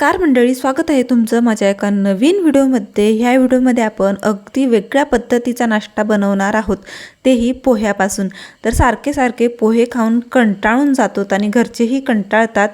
नमस्कार मंडळी स्वागत आहे तुमचं माझ्या एका नवीन व्हिडिओमध्ये. ह्या व्हिडिओमध्ये आपण अगदी वेगळ्या पद्धतीचा नाश्ता बनवणार आहोत तेही पोह्यापासून. तर सारखे सारखे पोहे खाऊन कंटाळून जातोत आणि घरचेही कंटाळतात.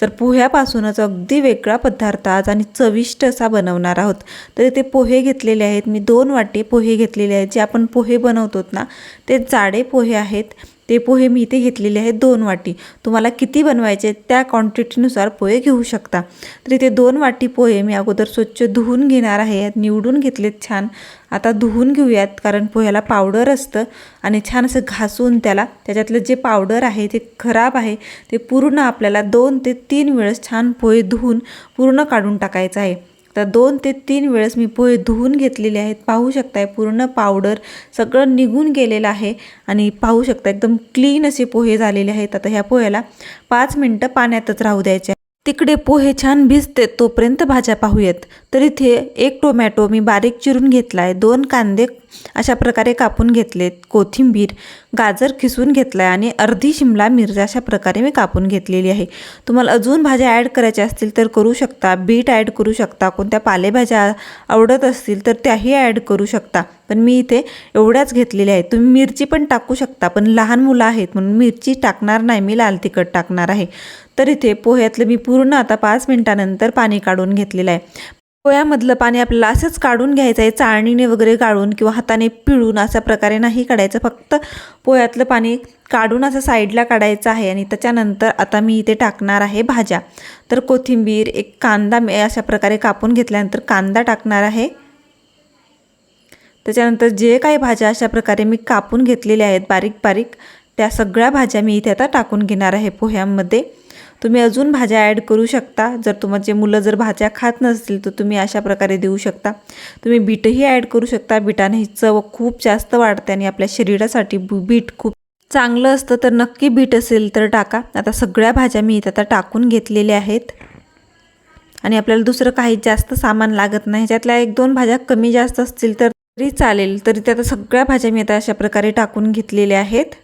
तर पोह्यापासूनच अगदी वेगळा पदार्थ आज आणि चविष्ट असा बनवणार आहोत. तर इथे पोहे घेतलेले आहेत. मी दोन वाटे पोहे घेतलेले आहेत. जे आपण पोहे बनवतो ना ते जाडे पोहे आहेत. ते पोहे मी इथे घेतलेले आहेत दोन वाटी. तुम्हाला किती बनवायचे त्या क्वांटिटीनुसार पोहे घेऊ शकता. तर इथे दोन वाटी पोहे मी अगोदर स्वच्छ धुवून घेणार आहे. निवडून घेतलेत छान. आता धुवून घेऊयात कारण पोह्याला पावडर असतं आणि छान असं घासून त्याला त्याच्यातलं जे पावडर आहे ते खराब आहे ते पूर्ण आपल्याला दोन ते तीन वेळेस छान पोहे धुवून पूर्ण काढून टाकायचं आहे. तर दोन ते तीन वेळेस मी पोहे धुवून घेतलेले आहेत. पाहू शकताय पूर्ण पावडर सगळं निघून गेलेलं आहे आणि पाहू शकता एकदम क्लीन असे पोहे झालेले आहेत. आता ह्या पोह्याला पाच मिनटं पाण्यातच राहू द्यायचे. तिकडे पोहे छान भिजते तोपर्यंत भाज्या पाहूयात. तर इथे एक टोमॅटो मी बारीक चिरून घेतला आहे दोन कांदे अशा प्रकारे कापून घेतलेत कोथिंबीर गाजर खिसून घेतला आहे आणि अर्धी शिमला मिरची अशा प्रकारे मी कापून घेतलेली आहे. तुम्हाला अजून भाज्या ॲड करायच्या असतील तर करू शकता बीट ॲड करू शकता कोणत्या पालेभाज्या आवडत असतील तर त्याही ॲड करू शकता. पण मी इथे एवढ्याच घेतलेल्या आहेत. तुम्ही मिरची पण टाकू शकता पण लहान मुलं आहेत म्हणून मिरची टाकणार नाही मी लाल तिखट टाकणार आहे. तर इथे पोह्यातलं मी पूर्ण आता पाच मिनटानंतर पाणी काढून घेतलेलं आहे. पोह्यामधलं पाणी आपल्याला असंच काढून घ्यायचं आहे चाळणीने वगैरे गाळून किंवा हाताने पिळून अशा प्रकारे नाही काढायचं. फक्त पोह्यातलं पाणी काढून असं साईडला काढायचं आहे आणि त्याच्यानंतर आता मी इथे टाकणार आहे भाज्या. तर कोथिंबीर एक कांदा मी अशा प्रकारे कापून घेतल्यानंतर कांदा टाकणार आहे. त्याच्यानंतर जे काही भाज्या अशा प्रकारे मी कापून घेतलेल्या आहेत बारीक बारीक त्या सगळ्या भाज्या मी इथे आता टाकून घेणार आहे पोह्यांमध्ये. तुम्ही अजून भाज्या ॲड करू शकता. जर तुमचे मुलं जर भाज्या खात नसतील तर तुम्ही अशा प्रकारे देऊ शकता. तुम्ही बीटही ॲड करू शकता. बीटाने ही चव खूप जास्त वाढते आणि आपल्या शरीरासाठी बीट खूप चांगलं असतं. तर नक्की बीट असेल तर टाका. आता सगळ्या भाज्या मी इथं आता टाकून घेतलेल्या आहेत. आणि आपल्याला दुसरं काही जास्त सामान लागत नाही. ह्याच्यातल्या एक दोन भाज्या कमी जास्त असतील तर तरी चालेल. तरी त्या आता सगळ्या भाज्या मी आता अशा प्रकारे टाकून घेतलेल्या आहेत.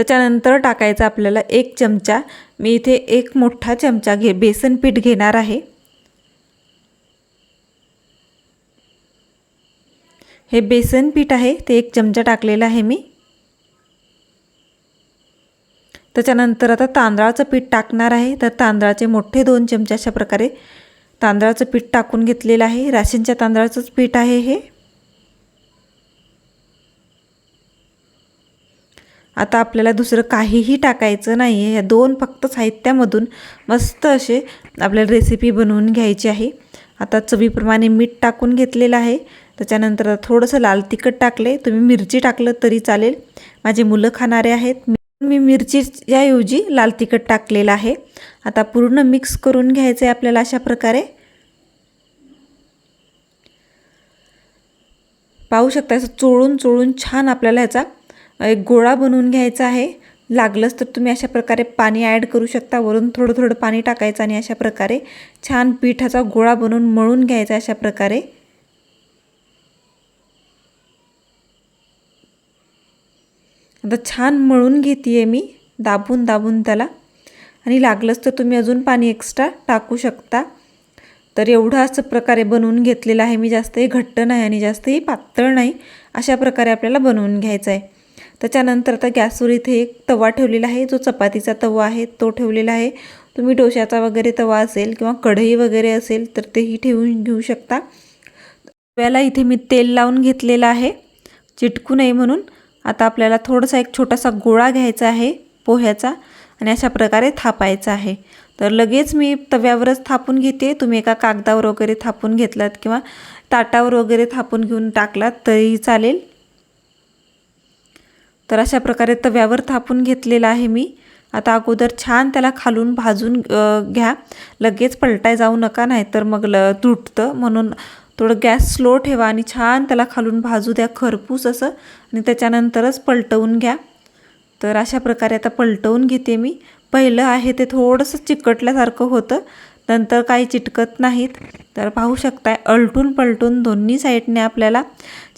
त्याच्यानंतर टाकायचा आपल्याला एक चमचा. मी इथे एक मोठा चमचा घे बेसन पीठ घेणार आहे. हे बेसन पीठ आहे ते एक चमचा टाकलेलं आहे मी. त्याच्यानंतर आता तांदळाचं पीठ टाकणार आहे. तर तांदळाचे मोठे दोन चमचे अशा प्रकारे तांदळाचं पीठ टाकून घेतलेलं आहे. राशींच्या तांदळाचंच पीठ आहे हे. आता आपल्याला दुसरं काहीही टाकायचं नाही आहे या दोन फक्त साहित्यामधून मस्त असे आपल्याला रेसिपी बनवून घ्यायची आहे. आता चवीप्रमाणे मीठ टाकून घेतलेलं आहे. त्याच्यानंतर थोडंसं लाल तिखट टाकले तुम्ही मिरची टाकलं तरी चालेल. माझे मुलं खाणारे आहेत. मी मिरचीच्याऐवजी लाल तिखट टाकलेलं आहे. आता पूर्ण मिक्स करून घ्यायचं आहे आपल्याला अशा प्रकारे. पाहू शकता असं चोळून चोळून छान आपल्याला ह्याचा एक गोळा बनवून घ्यायचा आहे. लागलंच तर तुम्ही अशा प्रकारे पाणी ॲड करू शकता. वरून थोडं थोडं पाणी टाकायचं आणि अशा प्रकारे छान पिठाचा गोळा बनवून मळून घ्यायचा अशा प्रकारे. आता छान मळून घेते आहे मी दाबून दाबून त्याला. आणि लागलंच तर तुम्ही अजून पाणी एक्स्ट्रा टाकू शकता. तर एवढं असं प्रकारे बनवून घेतलेलं आहे मी. जास्तही घट्ट नाही आणि जास्तही पातळ नाही. अशा प्रकारे आपल्याला बनवून घ्यायचं आहे. त्याच्यानंतर आता गॅसवर इथे एक तवा ठेवलेला आहे जो चपातीचा तवा आहे तो ठेवलेला आहे. तुम्ही डोशाचा वगैरे तवा असेल किंवा कढई वगैरे असेल तर तेही ठेवून घेऊ शकता. तव्याला इथे मी तेल लावून घेतलेलं आहे. चिटकू नये म्हणून. आता आपल्याला थोडासा एक छोटासा गोळा घ्यायचा आहे पोह्याचा आणि अशा प्रकारे थापायचा आहे. तर लगेच मी तव्यावरच थापून घेते. तुम्ही एका कागदावर वगैरे थापून घेतलात किंवा ताटावर वगैरे थापून घेऊन टाकलात तरीही चालेल. तर अशा प्रकारे तव्यावर थापून घेतलेला आहे मी. आता अगोदर छान त्याला खालून भाजून घ्या. लगेच पलटाय जाऊ नका नाही तर मग ल तुटतं. म्हणून थोडं गॅस स्लो ठेवा आणि छान त्याला खालून भाजू द्या खरपूस असं. आणि त्याच्यानंतरच पलटवून घ्या. तर अशा प्रकारे आता पलटवून घेते मी. पहिलं आहे ते थोडंसं चिकटल्यासारखं होतं. नंतर काही चिटकत नाहीत. तर पाहू शकताय अलटून पलटून दोन्ही साईडने आपल्याला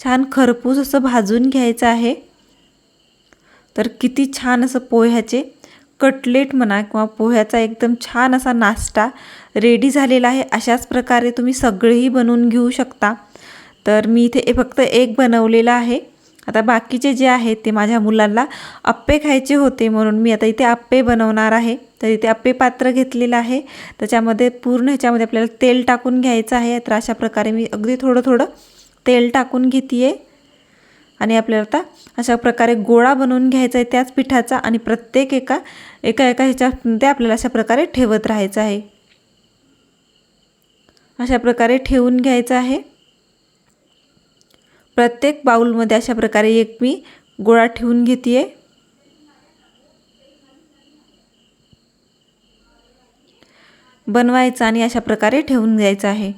छान खरपूस असं भाजून घ्यायचं आहे. तर किती छान असं पोह्याचे कटलेट म्हणा किंवा पोह्याचा एकदम छान असा नाश्ता रेडी झालेला आहे. अशाच प्रकारे तुम्ही सगळेही बनवून घेऊ शकता. तर मी इथे फक्त एक बनवलेला आहे. आता बाकीचे जे आहेत ते माझ्या मुलांना अप्पे खायचे होते म्हणून मी आता इथे अप्पे बनवणार आहे. तर इथे अप्पे पात्र घेतलेलं आहे. त्याच्यामध्ये पूर्ण ह्याच्यामध्ये आपल्याला तेल टाकून घ्यायचं आहे. तर अशा प्रकारे मी अगदी थोडं थोडं तेल टाकून घेते आहे आणि आपल्याला आता अशा प्रकारे गोळा बनवून घ्यायचा आहे त्याच पिठाचा आणि प्रत्येक एका एका एका ह्याच्यामध्ये आपल्याला अशा प्रकारे ठेवत राहायचं आहे. अशा प्रकारे ठेवून घ्यायचं आहे. प्रत्येक बाऊलमध्ये अशा प्रकारे एक मी गोळा ठेवून घेते आहे बनवायचा आणि अशा प्रकारे ठेवून द्यायचं आहे.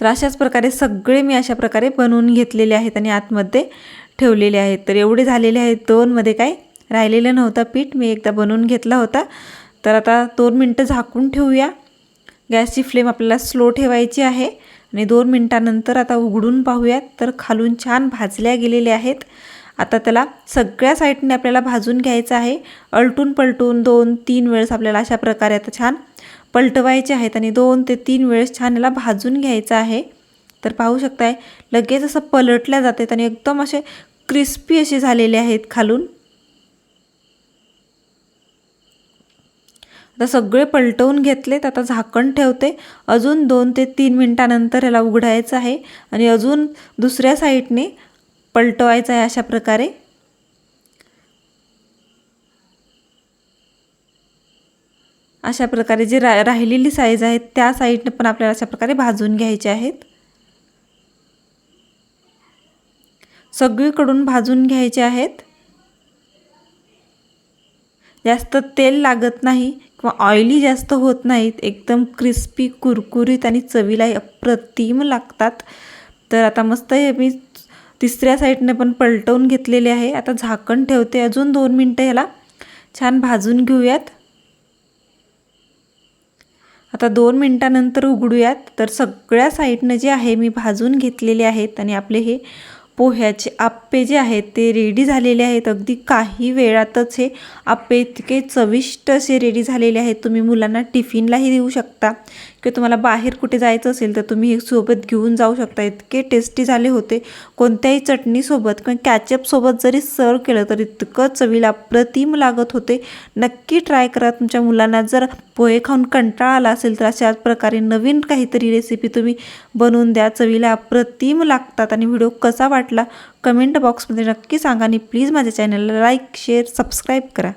तर अशाच प्रकारे सगळे मी अशा प्रकारे बनवून घेतलेले आहेत आणि आतमध्ये ठेवलेले आहेत. तर एवढे झालेले आहेत दोनमध्ये काय? राहिलेलं नव्हतं पीठ. मी एकदा बनवून घेतला होता. तर आता दोन मिनटं झाकून ठेवूया. गॅसची फ्लेम आपल्याला स्लो ठेवायची आहे आणि दोन मिनटानंतर आता उघडून पाहूयात. तर खालून छान भाजल्या गेलेल्या आहेत. आता त्याला सगळ्या साईडने आपल्याला भाजून घ्यायचं आहे. अलटून पलटून दोन तीन वेळेस आपल्याला अशा प्रकारे आता छान पलटवायचे आहेत आणि दोन ते तीन वेळेस छान याला भाजून घ्यायचं आहे. तर पाहू शकताय लगेच असं पलटल्या जातात आणि एकदम असे क्रिस्पी असे झालेले आहेत खालून. आता सगळे पलटवून घेतलेत आता झाकण ठेवते. अजून दोन ते तीन मिनटानंतर याला उघडायचं आहे आणि अजून दुसऱ्या साईडने पलटवायचं आहे अशा प्रकारे? अशा प्रकारे जी रा राहिलेली साईज आहेत त्या साईडने पण आपल्याला अशा प्रकारे भाजून घ्यायचे आहेत. सगळीकडून भाजून घ्यायचे आहेत. जास्त तेल लागत नाही किंवा ऑइली जास्त होत नाहीत एकदम क्रिस्पी कुरकुरीत आणि चवीला अप्रतिम लागतात. तर आता मस्त हे मी तिसऱ्या साईडने पण पलटवून घेतलेले आहे. आता झाकण ठेवते. अजून दोन मिनटं ह्याला छान भाजून घेऊयात. आता दोन मिनटानंतर उघडूयात. तर सगळ्या साईडनं जे आहे मी भाजून घेतलेले आहेत आणि आपले हे पोह्याचे आप्पे जे आहेत ते रेडी झालेले आहेत. अगदी काही वेळातच हे आप्पे इतके चविष्ट असे रेडी झालेले आहेत. तुम्ही मुलांना टिफिनलाही देऊ शकता. किंवा तुम्हाला बाहेर कुठे जायचं असेल तर तुम्ही हे सोबत घेऊन जाऊ शकता. इतके टेस्टी झाले होते. कोणत्याही चटणीसोबत किंवा कॅचअपसोबत जरी सर्व केलं तर इतकं चवीला अप्रतिम लागत होते. नक्की ट्राय करा तुमच्या मुलांना. जर पोहे खाऊन कंटाळा आला असेल तर अशाच प्रकारे नवीन काहीतरी रेसिपी तुम्ही बनवून द्या. चवीला अप्रतिम लागतात. आणि व्हिडिओ कसा वाटला कमेंट बॉक्समध्ये नक्की सांगा आणि प्लीज माझ्या चॅनलला लाईक शेअर सबस्क्राईब करा.